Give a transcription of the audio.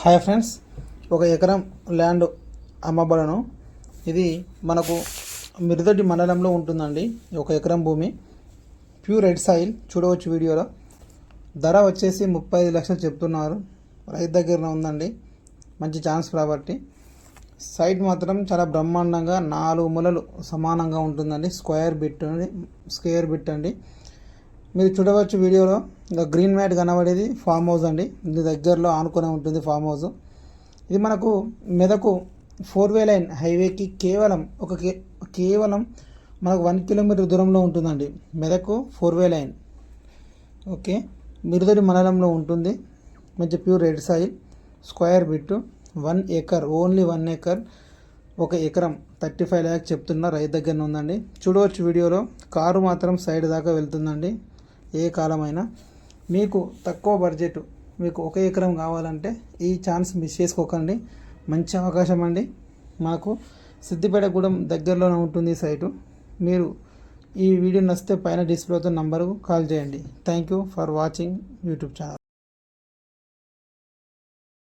Hi friends ఒక ఎకరం land అమ్మబడను. ఇది మనకు మిరుదొడ్డి మండలంలో ఉంటుందండి ఒక ఎకరం భూమి. ప్యూర్ రెడ్ సాయిల్ చూడవచ్చు వీడియోలో. ధర వచ్చేసి ముప్పై ఐదు లక్షలు చెప్తున్నారు. రైతు దగ్గర ఉందండి మంచి ఛాన్స్ ప్రాపర్టీ సైట్ మాత్రం చాలా బ్రహ్మాండంగా నాలుగు మూలలు సమానంగా ఉంటుందండి స్క్వేర్ బిట్ అండి స్క్వేర్ బిట్ అండి. మీరు చూడవచ్చు వీడియోలో ఇంకా గ్రీన్ మ్యాట్ కనబడేది ఫామ్ హౌస్ అండి. ఇది దగ్గరలో ఆనుకునే ఉంటుంది ఫామ్ హౌస్. ఇది మనకు మెదకు ఫోర్ వే లైన్ హైవేకి కేవలం ఒక కేవలం మనకు వన్ కిలోమీటర్ దూరంలో ఉంటుందండి. Medak four way line. Okay. Mirudoddi మండలంలో ఉంటుంది. మంచి pure red soil. Square bit one acre only one acre. ఒక ఎకరం థర్టీ ఫైవ్ ల్యాక్ చెప్తున్న రైతు దగ్గర ఉందండి. చూడవచ్చు వీడియోలో కారు మాత్రం సైడ్ దాకా వెళ్తుందండి. ఏ కాలమైనా మీకు తక్కువ బడ్జెట్ మీకు ఒక ఎకరం కావాలంటే ఈ ఛాన్స్ మిస్ చేసుకోకండి. మంచి అవకాశం అండి. మాకు సిద్దిపేటగూడెం దగ్గరలోనే ఉంటుంది సైటు. మీరు ఈ వీడియో నచ్చితే పైన డిస్ప్లేతో నంబరు కాల్ చేయండి. Thank you for watching YouTube channel.